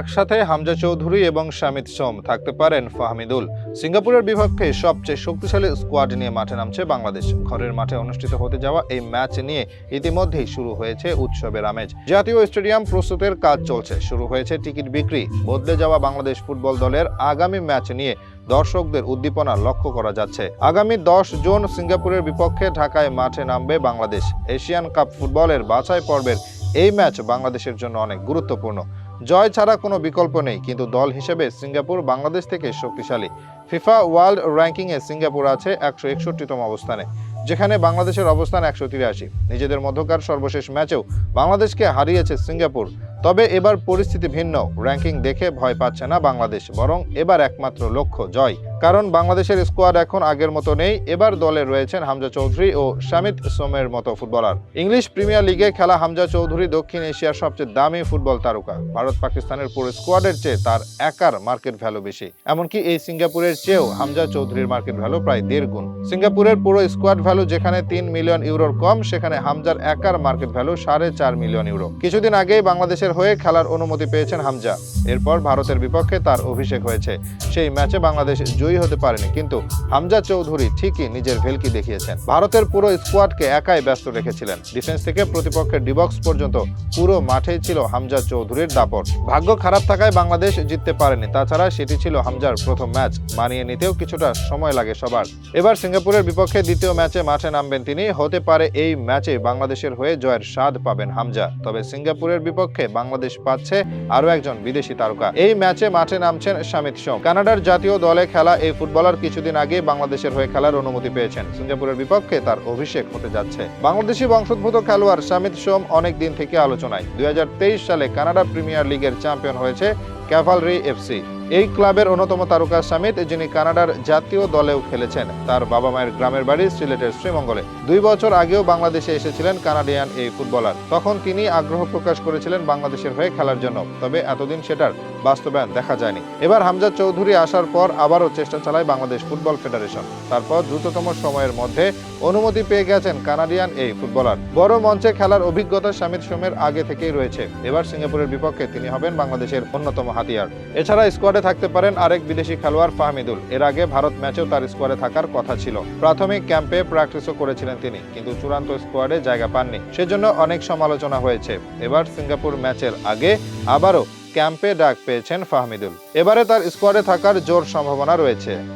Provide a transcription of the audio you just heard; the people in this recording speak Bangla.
একসাথে হামজা চৌধুরী এবং শামিত সোম থাকতে পারেন ফাহমিদুল। সিঙ্গাপুরের বিপক্ষে সবচেয়ে শক্তিশালী স্কোয়াড নিয়ে মাঠে নামছে বাংলাদেশ। ঘরের মাঠে অনুষ্ঠিত হতে যাওয়া এই ম্যাচ নিয়ে ইতিমধ্যেই শুরু হয়েছে উৎসবের আমেজ। জাতীয় স্টেডিয়াম প্রস্তুতের কাজ চলছে। শুরু হয়েছে টিকিট বিক্রি। বদলে যাওয়া বাংলাদেশ ফুটবল দলের আগামী ম্যাচ নিয়ে দর্শকদের উদ্দীপনা লক্ষ্য করা যাচ্ছে। আগামী দশ জুন সিঙ্গাপুরের বিপক্ষে ঢাকায় মাঠে নামবে বাংলাদেশ। এশিয়ান কাপ ফুটবলের বাছাই পর্বের এই ম্যাচ বাংলাদেশের জন্য অনেক গুরুত্বপূর্ণ। জয় ছাড়া কোনো বিকল্প নেই, কিন্তু দল হিসেবে সিঙ্গাপুর বাংলাদেশ থেকে শক্তিশালী। ফিফা ওয়ার্ল্ড র্যাঙ্কিংয়ে সিঙ্গাপুর আছে একশো একষট্টিতম অবস্থানে, যেখানে বাংলাদেশের অবস্থান একশো তিরাশি। নিজেদের মধ্যকার সর্বশেষ ম্যাচেও বাংলাদেশকে হারিয়েছে সিঙ্গাপুর। তবে এবার পরিস্থিতি ভিন্ন। র্যাঙ্কিং দেখে ভয় পাচ্ছে না বাংলাদেশ, বরং এবার একমাত্র লক্ষ্য জয়। কারণ বাংলাদেশের স্কোয়াড এখন আগের মতো নেই। এবার দলে রয়েছেন হামজা চৌধুরী ও শামিত সোমের মতো ফুটবলার। ইংলিশ প্রিমিয়ার লিগে খেলা হামজা চৌধুরী দক্ষিণ এশিয়ার সবচেয়ে দামি ফুটবল তারকা। ভারত পাকিস্তানের পুরো স্কোয়াডের চেয়ে তার একার মার্কেট ভ্যালু বেশি। এমনকি এই সিঙ্গাপুরের চেয়েও হামজা চৌধুরীর মার্কেট ভ্যালু প্রায় দেড় গুণ। সিঙ্গাপুরের পুরো স্কোয়াড ভ্যালু যেখানে তিন মিলিয়ন ইউরোর কম, সেখানে হামজার একার মার্কেট ভ্যালু সাড়ে চার মিলিয়ন ইউরো। কিছুদিন আগেই বাংলাদেশের হয়ে খেলার অনুমতি পেয়েছেন হামজা। এরপর ভারতের বিপক্ষে তার অভিষেক হয়েছে। সেই ম্যাচে বাংলাদেশ জয়ী হতে পারেনি, কিন্তু হামজা চৌধুরী ঠিকই নিজের ভেলকি দেখিয়েছেন। ভারতের পুরো স্কোয়াডকে একাই ব্যস্ত রেখেছিলেন। ডিফেন্স থেকে প্রতিপক্ষের ডিবক্স পর্যন্ত পুরো মাঠেই ছিল হামজা চৌধুরীর দাপট। ভাগ্য খারাপ থাকায় বাংলাদেশ জিততে পারেনি, তাছাড়া সেটি ছিল হামজার প্রথম ম্যাচ। মানিয়ে নিতেও কিছুটা সময় লাগে সবার। এবার সিঙ্গাপুরের বিপক্ষে দ্বিতীয় ম্যাচে মাঠে নামবেন তিনি। হতে পারে এই ম্যাচে বাংলাদেশের হয়ে জয়ের স্বাদ পাবেন হামজা। তবে সিঙ্গাপুরের বিপক্ষে বাংলাদেশ পাচ্ছে আরও একজন বিদেশি তারকা। এই ম্যাচে মাঠে নামছেন শামিত সোম। কানাডার জাতীয় দলে খেলা এই ফুটবলার কিছুদিন আগে বাংলাদেশের হয়ে খেলার অনুমতি পেয়েছেন। সিঙ্গাপুরের বিপক্ষে তার অভিষেক হতে যাচ্ছে। বাংলাদেশি বংশোদ্ভূত খেলোয়াড় শামিত সোম অনেক দিন থেকে আলোচনায়। দুই হাজার তেইশ সালে কানাডা প্রিমিয়ার লিগের চ্যাম্পিয়ন হয়েছে ক্যাভালরি এফসি। এই ক্লাবের অন্যতম তারকা সামিত, যিনি কানাডার জাতীয় দলেও খেলেছেন। তার বাবা মায়ের গ্রামের বাড়ি সিলেটের শ্রীমঙ্গলে। দুই বছর আগেও বাংলাদেশে এসেছিলেন কানাডিয়ান এই ফুটবলার। তখন তিনি আগ্রহ প্রকাশ করেছিলেন বাংলাদেশের হয়ে খেলার জন্য। তবে এতদিন সেটার বাস্তবায়ন দেখা যায়নি। এবার হামজা চৌধুরী আসার পর আবারও চেষ্টা চালায় বাংলাদেশ ফুটবল ফেডারেশন। তারপর দ্রুততম সময়ের মধ্যে অনুমতি পেয়ে গেছেন কানাডিয়ান এই ফুটবলার। বড় মঞ্চে খেলার অভিজ্ঞতা সামিত সোমের আগে থেকেই রয়েছে। এবার সিঙ্গাপুরের বিপক্ষে তিনি হবেন বাংলাদেশের অন্যতম হাতিয়ার। এছাড়া স্কোয়াডে থাকতে পারেন আরেক বিদেশি খেলোয়াড় ফাহমিদুল। এর আগে ভারত ম্যাচেও তার স্কোয়াডে থাকার কথা ছিল। প্রাথমিক ক্যাম্পে প্র্যাকটিসও করেছিলেন তিনি, কিন্তু চূড়ান্ত স্কোয়াডে জায়গা পাননি। সেজন্য অনেক সমালোচনা হয়েছে। এবার সিঙ্গাপুর ম্যাচের আগে আবারও ক্যাম্পে ডাক পেয়েছেন ফাহমিদুল। এবারে তার স্কোয়াডে থাকার জোর সম্ভাবনা রয়েছে।